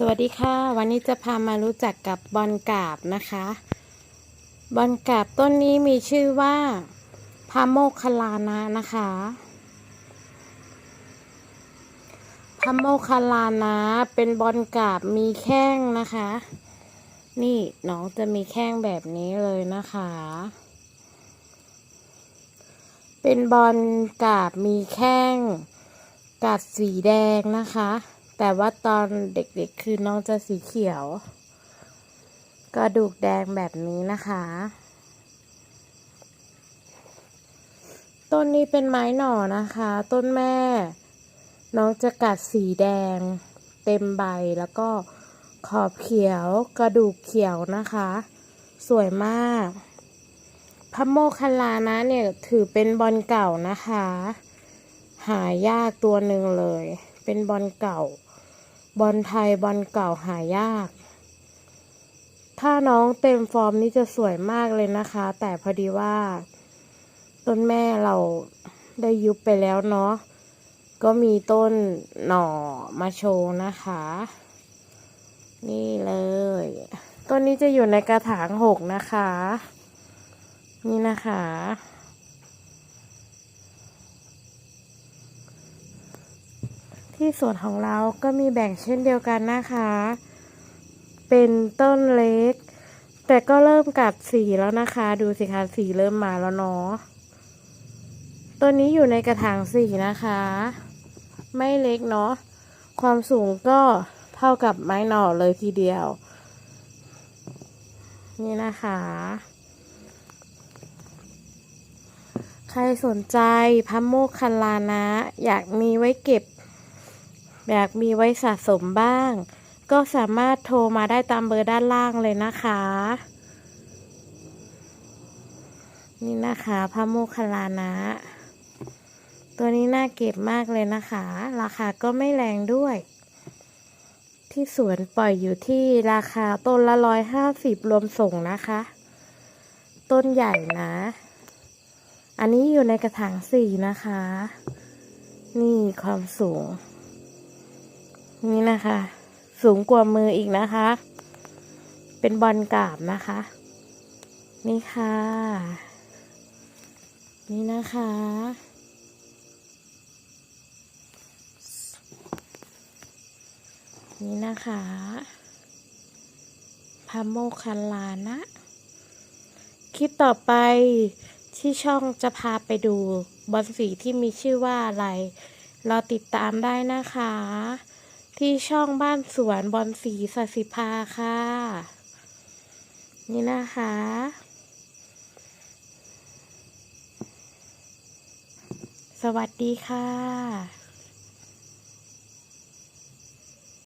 สวัสดีค่ะ วันนี้จะพามารู้จักกับบอลกาบนะคะ บอลกาบต้นนี้มีชื่อว่าพาโมคคลานะนะคะพาโมคคลานะเป็นบอลกาบมีแข้งนะคะ นี่น้องจะมีแข้งแบบนี้เลยนะคะ เป็นบอลกาบมีแข้งกัดสีแดงนะคะ แต่ว่าตอนเด็กๆคือน้องจะสีเขียว กระดูกแดงแบบนี้นะคะ ต้นนี้เป็นไม้หน่อนะคะ ต้นแม่ น้องจะกัดสีแดง เต็มใบแล้วก็ขอบเขียวกระดูกเขียวนะคะ สวยมากพระโมคคัลลานะเนี่ยถือเป็นบอลเก่านะคะ หายากตัวหนึ่งเลย เป็นบอลเก่า บอลไทยบอลเก่าหายาก ถ้าน้องเต็มฟอร์มนี่จะสวยมากเลยนะคะ แต่พอดีว่า ต้นแม่เราได้ยุบไปแล้วเนาะก็มีต้นหน่อมาโชว์นะคะ นี่เลยต้นนี้จะอยู่ในกระถางหกนะคะ นี่นะคะ ที่สวนของเราก็มีแบ่งเช่นเดียวกันนะคะ เป็นต้นเล็ก แต่ก็เริ่มกัดสีแล้วนะคะ ดูสิคะสีเริ่มมาแล้วเนาะต้นนี้อยู่ในกระถางสีนะคะ ไม่เล็กเนาะความสูงก็เท่ากับไม้หน่อเลยทีเดียว นี่นะคะ ใครสนใจพระโมคคัลลานะ อยากมีไว้เก็บ อยากมีไว้สะสมบ้าง ก็สามารถโทรมาได้ตามเบอร์ด้านล่างเลยนะคะ นี่นะคะพระโมคคัลลานะ ตัวนี้น่าเก็บมากเลยนะคะ ราคาก็ไม่แรงด้วย ที่สวนปล่อยอยู่ที่ราคาต้นละร้อยห้าสิบรวมส่งนะคะ ต้นใหญ่นะ อันนี้อยู่ในกระถางสี่นะคะ นี่ความสูง นี่นะคะ สูงกว่ามืออีกนะคะ เป็นบอลกาบนะคะ นี่ค่ะ นี่นะคะ นี่นะคะพาโมคคัลลานะ คลิปต่อไปที่ช่องจะพาไปดูบอลสีที่มีชื่อว่าอะไรเราติดตามได้นะคะ ที่ช่องบ้านสวนบอลสีสัสิภาค่ะ นี่นะคะ สวัสดีค่ะ